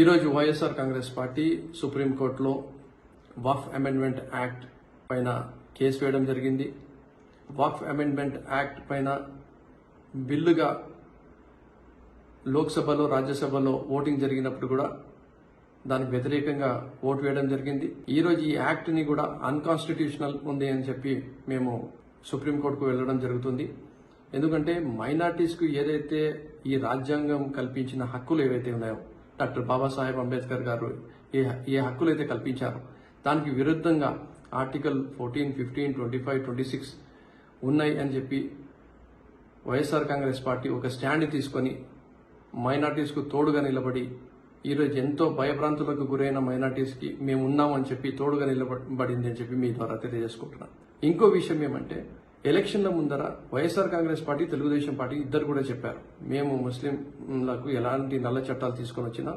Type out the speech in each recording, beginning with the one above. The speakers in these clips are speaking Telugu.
ఈరోజు వైఎస్ఆర్ కాంగ్రెస్ పార్టీ సుప్రీంకోర్టులో వఫ్ అమెండ్మెంట్ యాక్ట్ పైన కేసు వేయడం జరిగింది. వఫ్ అమెండ్మెంట్ యాక్ట్ పైన బిల్లుగా లోక్సభలో రాజ్యసభలో ఓటింగ్ జరిగినప్పుడు కూడా దానికి వ్యతిరేకంగా ఓటు వేయడం జరిగింది. ఈరోజు ఈ యాక్ట్ని కూడా అన్కాన్స్టిట్యూషనల్ ఉంది అని చెప్పి మేము సుప్రీంకోర్టుకు వెళ్ళడం జరుగుతుంది. ఎందుకంటే మైనార్టీస్కు ఏదైతే ఈ రాజ్యాంగం కల్పించిన హక్కులు ఏవైతే ఉన్నాయో డాక్టర్ బాబాసాహెబ్ అంబేద్కర్ గారు ఏ ఏ హక్కులు అయితే కల్పించారో దానికి విరుద్ధంగా article fourteen fifteen twenty five twenty six ఉన్నాయి అని చెప్పి వైఎస్ఆర్ కాంగ్రెస్ పార్టీ ఒక స్టాండ్ తీసుకొని మైనార్టీస్కు తోడుగా నిలబడి ఈరోజు ఎంతో భయభ్రాంతులకు గురైన మైనార్టీస్కి మేము ఉన్నామని చెప్పి తోడుగా నిలబడింది అని చెప్పి మీ ద్వారా తెలియజేసుకుంటున్నాను. ఇంకో విషయం ఏమంటే ఎలక్షన్ల ముందర YSR Congress party Telugu Desam party ఇద్దరు కూడా చెప్పారు. మేము ముస్లింలకు ఎలాంటి నల్ల చట్టాలు తీసుకొని వచ్చినా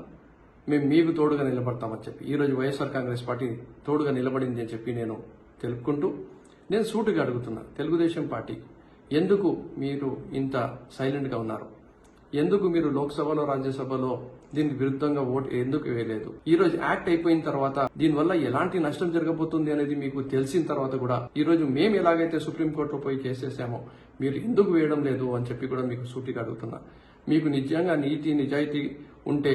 మేము మీకు తోడుగా నిలబడతామని చెప్పి. ఈరోజు వైఎస్ఆర్ కాంగ్రెస్ పార్టీ తోడుగా నిలబడింది అని చెప్పి నేను తెలుపుకుంటూ నేను సూటిగా అడుగుతున్నా. తెలుగుదేశం పార్టీ ఎందుకు మీరు ఇంత సైలెంట్గా ఉన్నారు? ఎందుకు మీరు లోక్సభలో రాజ్యసభలో దీనికి విరుద్ధంగా ఓటు ఎందుకు వేయలేదు? ఈ రోజు యాక్ట్ అయిపోయిన తర్వాత దీనివల్ల ఎలాంటి నష్టం జరగబోతుంది అనేది మీకు తెలిసిన తర్వాత కూడా ఈ రోజు మేము ఎలాగైతే సుప్రీంకోర్టులో పోయి కేసేసామో మీరు ఎందుకు వేయడం లేదు అని చెప్పి కూడా మీకు సూటిగా అడుగుతున్నా. మీకు నిజంగా నీతి నిజాయితీ ఉంటే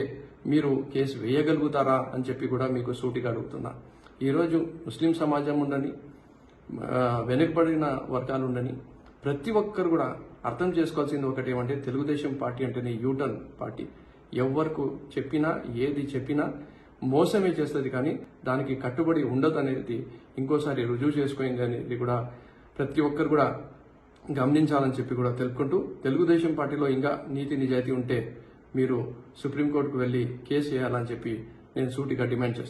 మీరు కేసు వేయగలుగుతారా అని చెప్పి కూడా మీకు సూటిగా అడుగుతున్నా. ఈరోజు ముస్లిం సమాజం ఉండని వెనుకబడిన వర్గాలు ఉండని ప్రతి ఒక్కరు కూడా అర్థం చేసుకోవాల్సింది ఒకటి ఏమంటే తెలుగుదేశం పార్టీ అంటేనే యూటర్న్ పార్టీ. ఎవరికి చెప్పినా ఏది చెప్పినా మోసమే చేస్తుంది కానీ దానికి కట్టుబడి ఉండదు అనేది ఇంకోసారి రుజువు చేసుకుంది అనేది కూడా ప్రతి ఒక్కరు కూడా గమనించాలని చెప్పి కూడా తెలుపుకుంటూ తెలుగుదేశం పార్టీలో ఇంకా నీతి నిజాయితీ ఉంటే మీరు సుప్రీంకోర్టుకు వెళ్ళి కేసు వేయాలని చెప్పి నేను సూటిగా డిమాండ్ చేస్తాను.